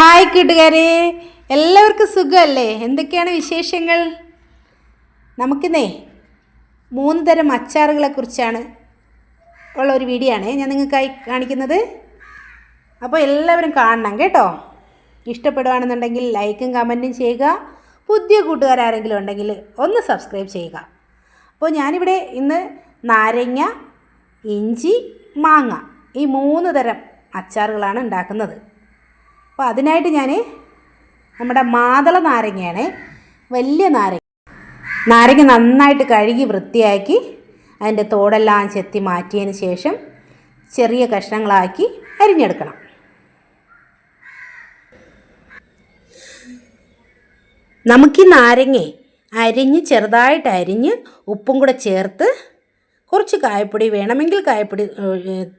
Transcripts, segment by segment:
Hi കൂട്ടുകാരെ എല്ലാവർക്കും സുഖമല്ലേ? എന്തൊക്കെയാണ് വിശേഷങ്ങൾ? നമുക്കിന്നേ മൂന്ന് തരം അച്ചാറുകളെ കുറിച്ചാണ് ഉള്ള ഒരു വീഡിയോ ആണ് ഞാൻ നിങ്ങൾക്കായി കാണിക്കുന്നത്. അപ്പോൾ എല്ലാവരും കാണണം കേട്ടോ. ഇഷ്ടപ്പെടുകയാണെന്നുണ്ടെങ്കിൽ ലൈക്കും കമന്റും ചെയ്യുക. പുതിയ കൂട്ടുകാരാരെങ്കിലും ഉണ്ടെങ്കിൽ ഒന്ന് സബ്സ്ക്രൈബ് ചെയ്യുക. അപ്പോൾ ഞാനിവിടെ ഇന്ന് നാരങ്ങ ഇഞ്ചി മാങ്ങ ഈ മൂന്ന് തരം അച്ചാറുകളാണ് ഉണ്ടാക്കുന്നത്. അപ്പോൾ അതിനായിട്ട് ഞാൻ നമ്മുടെ മാതള നാരങ്ങയാണ് വലിയ നാരങ്ങ. നാരങ്ങ നന്നായിട്ട് കഴുകി വൃത്തിയാക്കി അതിന്റെ തോടെല്ലാം ചെത്തി മാറ്റിയതിന് ശേഷം ചെറിയ കഷ്ണങ്ങളാക്കി അരിഞ്ഞെടുക്കണം. നമുക്ക് ഈ നാരങ്ങ അരിഞ്ഞ് ചെറുതായിട്ട് അരിഞ്ഞ് ഉപ്പും കൂടെ ചേർത്ത് കുറച്ച് കായപ്പൊടി വേണമെങ്കിൽ കായപ്പൊടി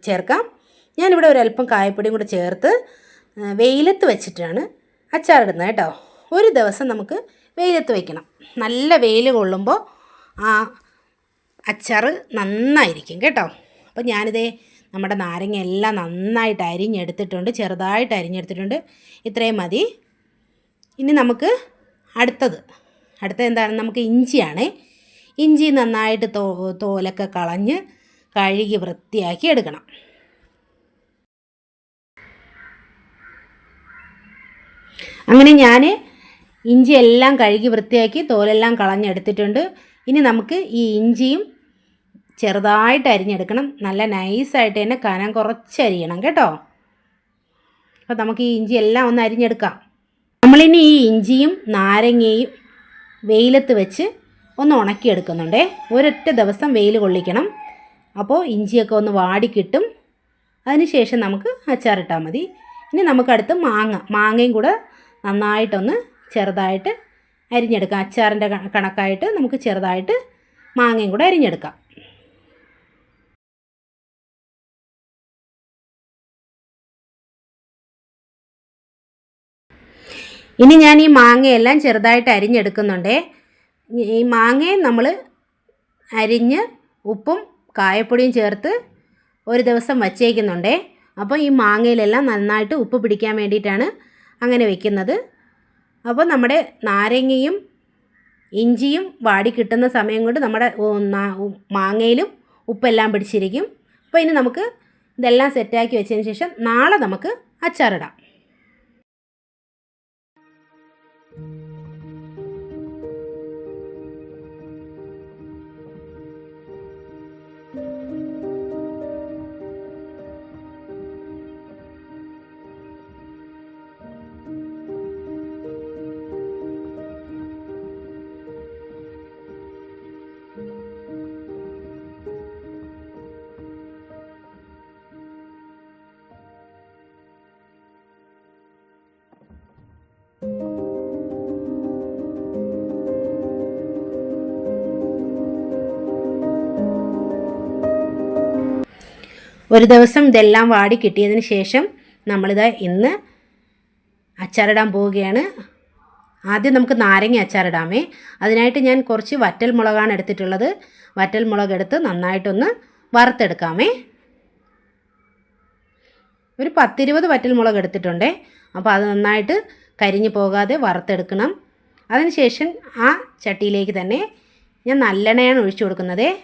ചേർക്കാം. ഞാനിവിടെ ഒരല്പം കായപ്പൊടിയും കൂടെ ചേർത്ത് വെയിലത്ത് വെച്ചിട്ടാണ് അച്ചാറിടുന്നത് കേട്ടോ. ഒരു ദിവസം നമുക്ക് വെയിലത്ത് വയ്ക്കണം നല്ല വെയിൽ കൊള്ളുമ്പോൾ ആ അച്ചാർ നന്നായിരിക്കും കേട്ടോ. അപ്പോൾ ഞാനിതേ നമ്മുടെ നാരങ്ങ എല്ലാം നന്നായിട്ട് അരിഞ്ഞെടുത്തിട്ടുണ്ട് ചെറുതായിട്ട് അരിഞ്ഞെടുത്തിട്ടുണ്ട്. ഇത്രയും മതി. ഇനി നമുക്ക് അടുത്തത്. അടുത്തത് എന്താണ്? നമുക്ക് ഇഞ്ചിയാണ്. ഇഞ്ചി നന്നായിട്ട് തോ തോലൊക്കെ കളഞ്ഞ് കഴുകി വൃത്തിയാക്കി എടുക്കണം. അങ്ങനെ ഞാൻ ഇഞ്ചി എല്ലാം കഴുകി വൃത്തിയാക്കി തോലെല്ലാം കളഞ്ഞെടുത്തിട്ടുണ്ട്. ഇനി നമുക്ക് ഈ ഇഞ്ചിയും ചെറുതായിട്ട് അരിഞ്ഞെടുക്കണം. നല്ല നൈസായിട്ട് തന്നെ കനം കുറച്ച് അരിയണം കേട്ടോ. അപ്പോൾ നമുക്ക് ഈ ഇഞ്ചി എല്ലാം ഒന്ന് അരിഞ്ഞെടുക്കാം. നമ്മളിനി ഈ ഇഞ്ചിയും നാരങ്ങയും വെയിലത്ത് വെച്ച് ഒന്ന് ഉണക്കിയെടുക്കുന്നുണ്ടേ. ഒരൊറ്റ ദിവസം വെയിൽ കൊള്ളിക്കണം. അപ്പോൾ ഇഞ്ചിയൊക്കെ ഒന്ന് വാടിക്കിട്ടും അതിനുശേഷം നമുക്ക് അച്ചാറിട്ടാൽ മതി. ഇനി നമുക്കടുത്ത് മാങ്ങ മാങ്ങയും കൂടെ നന്നായിട്ടൊന്ന് ചെറുതായിട്ട് അരിഞ്ഞെടുക്കാം. അച്ചാറിന്റെ കണക്കായിട്ട് നമുക്ക് ചെറുതായിട്ട് മാങ്ങയും കൂടെ അരിഞ്ഞെടുക്കാം. ഇനി ഞാൻ ഈ മാങ്ങയെല്ലാം ചെറുതായിട്ട് അരിഞ്ഞെടുക്കുന്നുണ്ടേ. ഈ മാങ്ങയും നമ്മൾ അരിഞ്ഞ് ഉപ്പും കായപ്പൊടിയും ചേർത്ത് ഒരു ദിവസം വച്ചേക്കുന്നുണ്ടേ. അപ്പോൾ ഈ മാങ്ങയിലെല്ലാം നന്നായിട്ട് ഉപ്പ് പിടിക്കാൻ വേണ്ടിയിട്ടാണ് അങ്ങനെ വെക്കുന്നത്. അപ്പോൾ നമ്മുടെ നാരങ്ങയും ഇഞ്ചിയും വാടി കിട്ടുന്ന സമയം കൊണ്ട് നമ്മുടെ മാങ്ങയിലും ഉപ്പെല്ലാം പിടിച്ചിരിക്കും. അപ്പോൾ ഇനി നമുക്ക് ഇതെല്ലാം സെറ്റാക്കി വെച്ചതിന് ശേഷം നാളെ നമുക്ക് അച്ചാറിടാം. ഒരു ദിവസം ഇതെല്ലാം വാടി കിട്ടിയതിന് ശേഷം നമ്മളിത് ഇന്ന് അച്ചാറിടാൻ പോവുകയാണ്. ആദ്യം നമുക്ക് നാരങ്ങ അച്ചാറിടാമേ. അതിനായിട്ട് ഞാൻ കുറച്ച് വറ്റൽ മുളകാണ് എടുത്തിട്ടുള്ളത്. വറ്റൽ മുളക് എടുത്ത് നന്നായിട്ടൊന്ന് വറുത്തെടുക്കാമേ. ഒരു പത്തിരുപത് വറ്റൽ മുളക് എടുത്തിട്ടുണ്ടേ. അപ്പോൾ അത് നന്നായിട്ട് കരിഞ്ഞു പോകാതെ വറുത്തെടുക്കണം. അതിനുശേഷം ആ ചട്ടിയിലേക്ക് തന്നെ ഞാൻ നല്ലെണ്ണയാണ് ഒഴിച്ചു കൊടുക്കുന്നതേ.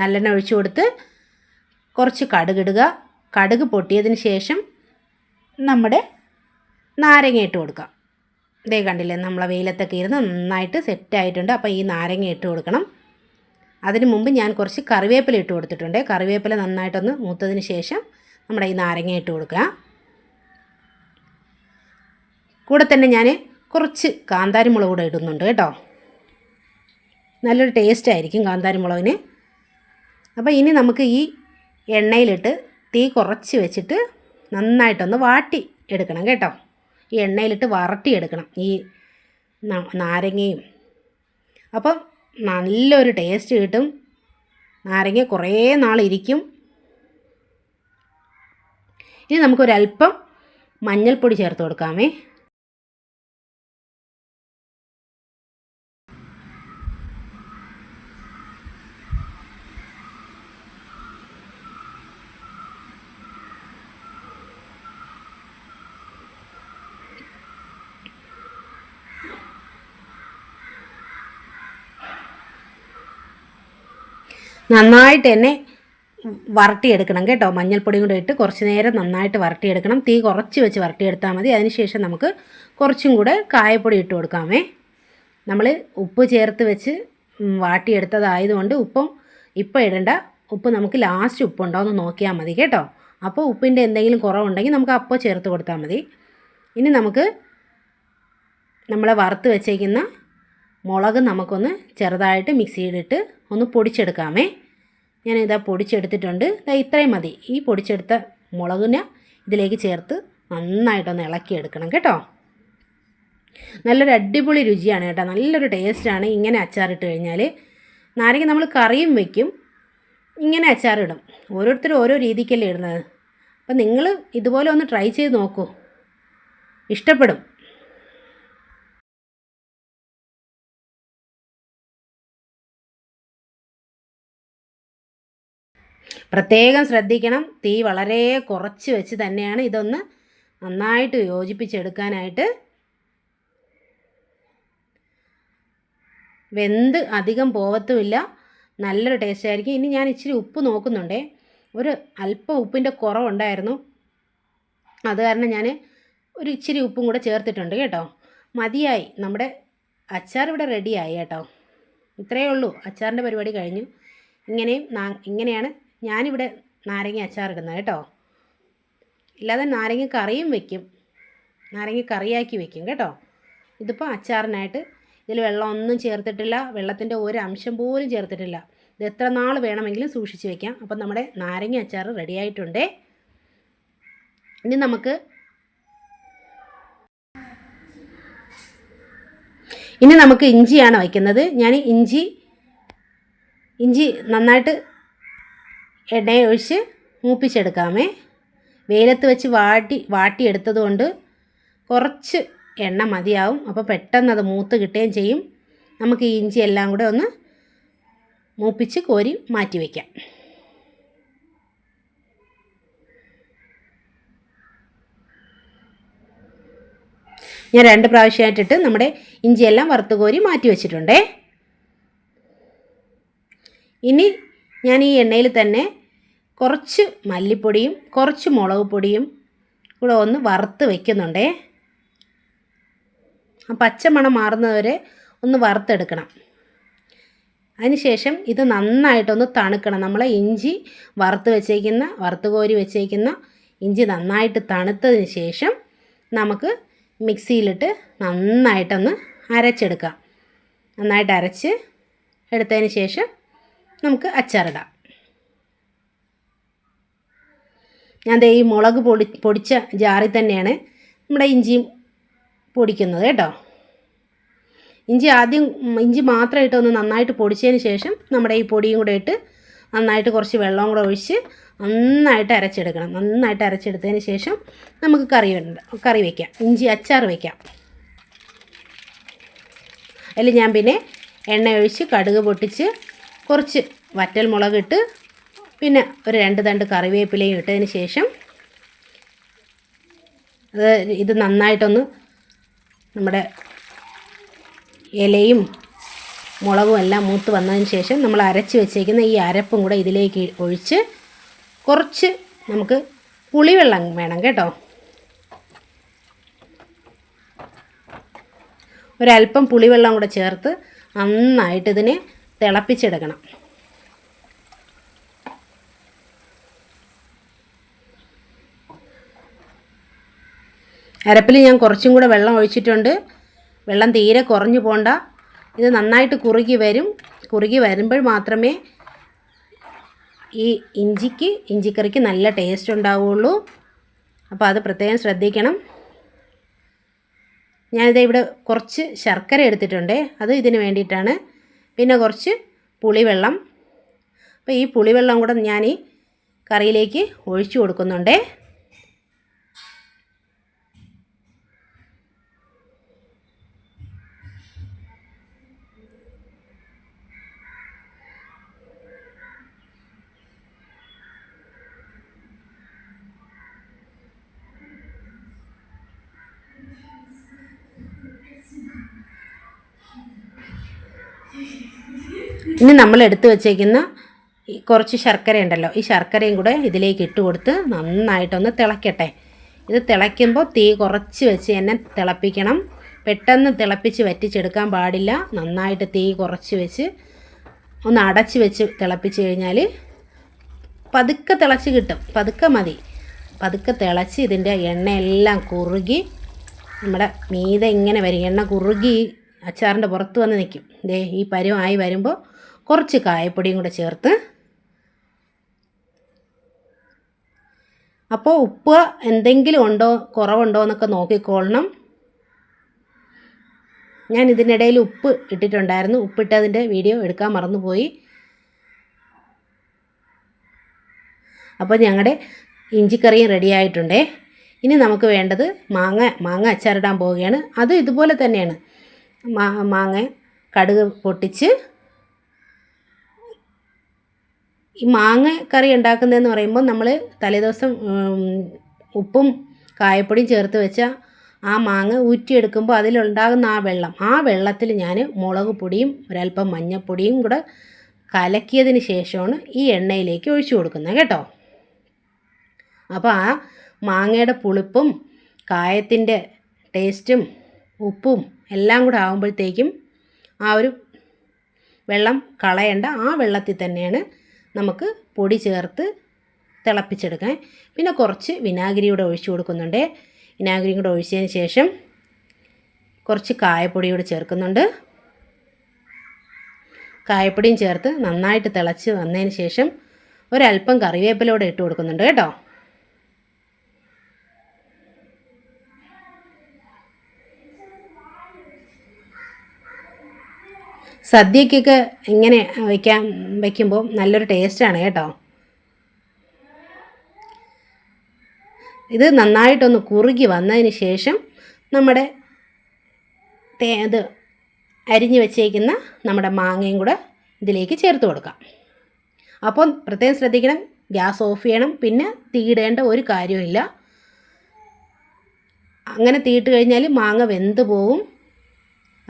നല്ലെണ്ണ ഒഴിച്ചു കൊടുത്ത് കുറച്ച് കടുകിടുക കടുക് പൊട്ടിയതിന് ശേഷം നമ്മുടെ നാരങ്ങ ഇട്ട് കൊടുക്കാം. ഇതേ കണ്ടില്ലേ നമ്മളെ വെയിലത്തൊക്കെ ഇരുന്ന് നന്നായിട്ട് സെറ്റായിട്ടുണ്ട് അപ്പോൾ ഈ നാരങ്ങ ഇട്ട് കൊടുക്കണം. അതിന് മുമ്പ് ഞാൻ കുറച്ച് കറിവേപ്പില ഇട്ട് കൊടുത്തിട്ടുണ്ട്. കറിവേപ്പില നന്നായിട്ടൊന്ന് മൂത്തതിന് ശേഷം നമ്മുടെ ഈ നാരങ്ങ ഇട്ട് കൊടുക്കുക. കൂടെ തന്നെ ഞാൻ കുറച്ച് കാന്താരി മുളക് കൂടെ ഇടുന്നുണ്ട് കേട്ടോ. നല്ലൊരു ടേസ്റ്റ് ആയിരിക്കും കാന്താരി മുളകിന് അപ്പോൾ ഇനി നമുക്ക് ഈ എണ്ണയിലിട്ട് തീ കുറച്ച് വെച്ചിട്ട് നന്നായിട്ടൊന്ന് വാട്ടി എടുക്കണം കേട്ടോ. ഈ എണ്ണയിലിട്ട് വറട്ടിയെടുക്കണം ഈ നാരങ്ങയും. അപ്പം നല്ലൊരു ടേസ്റ്റ് കിട്ടും. നാരങ്ങ കുറേ നാളിരിക്കും ഇനി നമുക്കൊരല്പം മഞ്ഞൾപ്പൊടി ചേർത്ത് കൊടുക്കാമേ. നന്നായിട്ട് തന്നെ വരട്ടിയെടുക്കണം കേട്ടോ. മഞ്ഞൾപ്പൊടിയും കൂടെ ഇട്ട് കുറച്ച് നേരം നന്നായിട്ട് വരട്ടിയെടുക്കണം. തീ കുറച്ച് വെച്ച് വരട്ടിയെടുത്താൽ മതി. അതിനുശേഷം നമുക്ക് കുറച്ചും കൂടെ കായപ്പൊടി ഇട്ട് കൊടുക്കാമേ. നമ്മൾ ഉപ്പ് ചേർത്ത് വെച്ച് വാട്ടിയെടുത്തതായതുകൊണ്ട് ഉപ്പും ഇപ്പം ഇടണ്ട. ഉപ്പ് നമുക്ക് ലാസ്റ്റ് ഉപ്പുണ്ടോ എന്ന് നോക്കിയാൽ മതി കേട്ടോ. അപ്പോൾ ഉപ്പിന്റെ എന്തെങ്കിലും കുറവുണ്ടെങ്കിൽ നമുക്ക് അപ്പോൾ ചേർത്ത് കൊടുത്താൽ മതി. ഇനി നമുക്ക് നമ്മളെ വറുത്ത് വെച്ചേക്കുന്ന മുളക് നമുക്കൊന്ന് ചെറുതായിട്ട് മിക്സിയിലിട്ട് ഒന്ന് പൊടിച്ചെടുക്കാമേ. ഞാൻ ഇതാ പൊടിച്ചെടുത്തിട്ടുണ്ട്. ഇതാ ഇത്രയും മതി. ഈ പൊടിച്ചെടുത്ത മുളകിനെ ഇതിലേക്ക് ചേർത്ത് നന്നായിട്ടൊന്ന് ഇളക്കിയെടുക്കണം കേട്ടോ. നല്ലൊരു അടിപൊളി രുചിയാണ് കേട്ടോ. നല്ലൊരു ടേസ്റ്റാണ്. ഇങ്ങനെ അച്ചാറിട്ട് കഴിഞ്ഞാൽ നാരങ്ങ നമ്മൾ കറിയും വെക്കും. ഇങ്ങനെ അച്ചാറിടും. ഓരോരുത്തരും ഓരോ രീതിക്കല്ലേ ഇടുന്നത്. അപ്പം നിങ്ങൾ ഇതുപോലെ ഒന്ന് ട്രൈ ചെയ്ത് നോക്കൂ. ഇഷ്ടപ്പെടും. പ്രത്യേകം ശ്രദ്ധിക്കണം. തീ വളരെ കുറച്ച് വെച്ച് തന്നെയാണ് ഇതൊന്ന് നന്നായിട്ട് യോജിപ്പിച്ചെടുക്കാനായിട്ട് വെന്ത് അധികം പോവത്തുമില്ല. നല്ലൊരു ടേസ്റ്റ് ആയിരിക്കും. ഇനി ഞാൻ ഇച്ചിരി ഉപ്പ് നോക്കുന്നുണ്ടേ. ഒരു അല്പം ഉപ്പിന്റെ കുറവുണ്ടായിരുന്നു. അത് കാരണം ഞാൻ ഒരു ഇച്ചിരി ഉപ്പും കൂടെ ചേർത്തിട്ടുണ്ട് കേട്ടോ. മതിയായി. നമ്മുടെ അച്ചാർ ഇവിടെ റെഡിയായി കേട്ടോ. ഇത്രയേ ഉള്ളൂ. അച്ചാറിന്റെ പരിപാടി കഴിഞ്ഞു. ഇങ്ങനെയും ഇങ്ങനെയാണ് ഞാനിവിടെ നാരങ്ങ അച്ചാർ ഇടുന്ന കേട്ടോ. ഇല്ലാതെ നാരങ്ങ കറിയും വെക്കും. നാരങ്ങ കറിയാക്കി വെക്കും കേട്ടോ. ഇതിപ്പോൾ അച്ചാറിനായിട്ട് ഇതിൽ വെള്ളം ഒന്നും ചേർത്തിട്ടില്ല. വെള്ളത്തിന്റെ ഒരു അംശം പോലും ചേർത്തിട്ടില്ല. ഇത് എത്ര നാൾ വേണമെങ്കിലും സൂക്ഷിച്ച് വെക്കാം. അപ്പം നമ്മുടെ നാരങ്ങ അച്ചാർ റെഡി ആയിട്ടുണ്ട്. ഇനി നമുക്ക് ഇനി നമുക്ക് ഇഞ്ചിയാണ് വയ്ക്കുന്നത്. ഞാൻ ഇഞ്ചി ഇഞ്ചി നന്നായിട്ട് എണ്ണയെ മൂപ്പിച്ചെടുക്കാമേ. വെയിലത്ത് വെച്ച് വാട്ടി വാട്ടിയെടുത്തത് കൊണ്ട് കുറച്ച് എണ്ണ മതിയാവും. അപ്പോൾ പെട്ടെന്ന് അത് മൂത്ത് കിട്ടുകയും ചെയ്യും. നമുക്ക് ഈ ഇഞ്ചി എല്ലാം കൂടെ ഒന്ന് മൂപ്പിച്ച് കോരി മാറ്റി വയ്ക്കാം. ഞാൻ രണ്ട് പ്രാവശ്യമായിട്ടിട്ട് നമ്മുടെ ഇഞ്ചിയെല്ലാം വറുത്ത് കോരി മാറ്റി വെച്ചിട്ടുണ്ടേ. ഇനി ഞാൻ ഈ എണ്ണയിൽ തന്നെ കുറച്ച് മല്ലിപ്പൊടിയും കുറച്ച് മുളക് പൊടിയും കൂടെ ഒന്ന് വറുത്ത് വയ്ക്കുന്നുണ്ടേ ആ പച്ചമണം മാറുന്നവരെ ഒന്ന് വറുത്തെടുക്കണം. അതിനുശേഷം ഇത് നന്നായിട്ടൊന്ന് തണുക്കണം. നമ്മളെ ഇഞ്ചി വറുത്ത് വെച്ചേക്കുന്ന വറുത്ത് കോരി വെച്ചേക്കുന്ന ഇഞ്ചി നന്നായിട്ട് തണുത്തതിന് ശേഷം നമുക്ക് മിക്സിയിലിട്ട് നന്നായിട്ടൊന്ന് അരച്ചെടുക്കാം. നന്നായിട്ട് അരച്ച് എടുത്തതിന് ശേഷം നമുക്ക് അച്ചാറിടാം. ഞാൻ ദേ ഈ മുളക് പൊടി പൊടിച്ച ജാറിൽ തന്നെയാണ് നമ്മുടെ ഇഞ്ചിയും പൊടിക്കുന്നത് കേട്ടോ. ഇഞ്ചി ആദ്യം ഇഞ്ചി മാത്രം ഇട്ട് ഒന്ന് നന്നായിട്ട് പൊടിച്ചതിന് ശേഷം നമ്മുടെ ഈ പൊടിയും കൂടെ ഇട്ട് നന്നായിട്ട് കുറച്ച് വെള്ളവും കൂടെ ഒഴിച്ച് നന്നായിട്ട് അരച്ചെടുക്കണം. നന്നായിട്ട് അരച്ചെടുത്തതിന് ശേഷം നമുക്ക് കറി കറി വയ്ക്കാം ഇഞ്ചി അച്ചാർ വയ്ക്കാം അതിൽ ഞാൻ പിന്നെ എണ്ണ ഒഴിച്ച് കടുക് പൊട്ടിച്ച് കുറച്ച് വറ്റൽ മുളകിട്ട് പിന്നെ ഒരു രണ്ട് തണ്ട് കറിവേപ്പിലയും ഇട്ടതിന് ശേഷം അത് ഇത് നന്നായിട്ടൊന്ന് നമ്മുടെ ഇലയും മുളകും എല്ലാം മൂത്ത് വന്നതിന് ശേഷം നമ്മൾ അരച്ച് വെച്ചേക്കുന്ന ഈ അരപ്പും കൂടെ ഇതിലേക്ക് ഒഴിച്ച് കുറച്ച് നമുക്ക് പുളിവെള്ളം വേണം കേട്ടോ. ഒരല്പം പുളിവെള്ളം കൂടെ ചേർത്ത് നന്നായിട്ട് ഇതിനെ തിളപ്പിച്ചെടുക്കണം. അരപ്പിൽ ഞാൻ കുറച്ചും കൂടെ വെള്ളം ഒഴിച്ചിട്ടുണ്ട്. വെള്ളം തീരെ കുറഞ്ഞു പോണ്ട. ഇത് നന്നായിട്ട് കുറുകി വരും. കുറുകി വരുമ്പോൾ മാത്രമേ ഈ ഇഞ്ചിക്ക് ഇഞ്ചിക്കറിക്ക് നല്ല ടേസ്റ്റ് ഉണ്ടാവുള്ളൂ. അപ്പോൾ അത് പ്രത്യേകം ശ്രദ്ധിക്കണം. ഞാനിത് ഇവിടെ കുറച്ച് ശർക്കര എടുത്തിട്ടുണ്ട്. അത് ഇതിന് വേണ്ടിയിട്ടാണ്. പിന്നെ കുറച്ച് പുളിവെള്ളം. അപ്പോൾ ഈ പുളിവെള്ളം കൂടെ ഞാൻ ഈ കറിയിലേക്ക് ഒഴിച്ചു കൊടുക്കുന്നുണ്ടേ. ഇനി നമ്മൾ എടുത്തു വച്ചേക്കുന്ന കുറച്ച് ശർക്കര ഉണ്ടല്ലോ ഈ ശർക്കരയും കൂടെ ഇതിലേക്ക് ഇട്ട് കൊടുത്ത് നന്നായിട്ടൊന്ന് തിളയ്ക്കട്ടെ ഇത് തിളയ്ക്കുമ്പോൾ തീ കുറച്ച് വെച്ച് തന്നെ തിളപ്പിക്കണം. പെട്ടെന്ന് തിളപ്പിച്ച് വറ്റിച്ചെടുക്കാൻ പാടില്ല. നന്നായിട്ട് തീ കുറച്ച് വെച്ച് ഒന്ന് അടച്ച് വെച്ച് തിളപ്പിച്ച് കഴിഞ്ഞാൽ പതുക്കെ തിളച്ച് കിട്ടും. പതുക്കെ മതി. പതുക്കെ തിളച്ച് ഇതിന്റെ എണ്ണയെല്ലാം കുറുകി നമ്മുടെ മീത ഇങ്ങനെ വരും. എണ്ണ കുറുകി അച്ചാറിന്റെ പുറത്ത് വന്ന് നിൽക്കും. ദേ ഈ പരുവായി വരുമ്പോൾ കുറച്ച് കായപ്പൊടിയും കൂടെ ചേർത്ത് അപ്പോൾ ഉപ്പ് എന്തെങ്കിലും ഉണ്ടോ കുറവുണ്ടോ എന്നൊക്കെ നോക്കിക്കൊള്ളണം. ഞാൻ ഇതിനിടയിൽ ഉപ്പ് ഇട്ടിട്ടുണ്ടായിരുന്നു. ഉപ്പിട്ടതിന്റെ വീഡിയോ എടുക്കാൻ മറന്നുപോയി. അപ്പോൾ ഞങ്ങളുടെ ഇഞ്ചിക്കറിയും റെഡി ആയിട്ടുണ്ടേ. ഇനി നമുക്ക് വേണ്ടത് മാങ്ങ മാങ്ങ അച്ചാറിടാൻ പോവുകയാണ്. അത് ഇതുപോലെ തന്നെയാണ്. മാങ്ങ കടുക് പൊട്ടിച്ച് ഈ മാങ്ങ കറി ഉണ്ടാക്കുന്നതെന്ന് പറയുമ്പോൾ നമ്മൾ തലേദിവസം ഉപ്പും കായപ്പൊടിയും ചേർത്ത് വെച്ച ആ മാങ്ങ ഊറ്റിയെടുക്കുമ്പോൾ അതിലുണ്ടാകുന്ന ആ വെള്ളം ആ വെള്ളത്തിൽ ഞാൻ മുളക് പൊടിയും ഒരല്പം മഞ്ഞൾപ്പൊടിയും കൂടെ കലക്കിയതിന് ശേഷമാണ് ഈ എണ്ണയിലേക്ക് ഒഴിച്ചു കൊടുക്കുന്നത് കേട്ടോ. അപ്പോൾ ആ മാങ്ങയുടെ പുളിപ്പും കായത്തിന്റെ ടേസ്റ്റും ഉപ്പും എല്ലാം കൂടെ ആകുമ്പോഴത്തേക്കും ആ ഒരു വെള്ളം കളയേണ്ട ആ വെള്ളത്തിൽ തന്നെയാണ് നമുക്ക് പൊടി ചേർത്ത് തിളപ്പിച്ചെടുക്കാൻ പിന്നെ കുറച്ച് വിനാഗിരി കൂടെ ഒഴിച്ചു കൊടുക്കുന്നുണ്ട്. വിനാഗിരി കൂടെ ഒഴിച്ചതിന് ശേഷം കുറച്ച് കായപ്പൊടി കൂടെ ചേർക്കുന്നുണ്ട്. കായപ്പൊടിയും ചേർത്ത് നന്നായിട്ട് തിളച്ച് വന്നതിന് ശേഷം ഒരല്പം കറിവേപ്പിലൂടെ ഇട്ട് കൊടുക്കുന്നുണ്ട് കേട്ടോ. സദ്യക്കൊക്കെ ഇങ്ങനെ വയ്ക്കാൻ വയ്ക്കുമ്പോൾ നല്ലൊരു ടേസ്റ്റാണ് കേട്ടോ. ഇത് നന്നായിട്ടൊന്ന് കുറുകി വന്നതിന് ശേഷം നമ്മുടെ തേ ഇത് അരിഞ്ഞു വെച്ചേക്കുന്ന നമ്മുടെ മാങ്ങയും കൂടെ ഇതിലേക്ക് ചേർത്ത് കൊടുക്കാം. അപ്പോൾ പ്രത്യേകം ശ്രദ്ധിക്കണം ഗ്യാസ് ഓഫ് ചെയ്യണം പിന്നെ തീയിടേണ്ട ഒരു കാര്യമില്ല അങ്ങനെ തീയിട്ട് കഴിഞ്ഞാൽ മാങ്ങ വെന്ത് പോവും.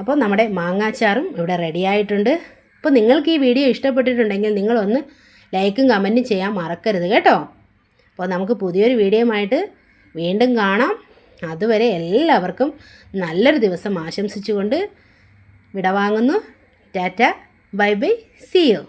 അപ്പോൾ നമ്മുടെ മാങ്ങാച്ചാറും ഇവിടെ റെഡി ആയിട്ടുണ്ട്. അപ്പോൾ നിങ്ങൾക്ക് ഈ വീഡിയോ ഇഷ്ടപ്പെട്ടിട്ടുണ്ടെങ്കിൽ നിങ്ങളൊന്ന് ലൈക്കും കമന്റും ചെയ്യാൻ മറക്കരുത് കേട്ടോ. അപ്പോൾ നമുക്ക് പുതിയൊരു വീഡിയോയുമായിട്ട് വീണ്ടും കാണാം. അതുവരെ എല്ലാവർക്കും നല്ലൊരു ദിവസം ആശംസിച്ചുകൊണ്ട് വിടവാങ്ങുന്നു. Tata bye bye see you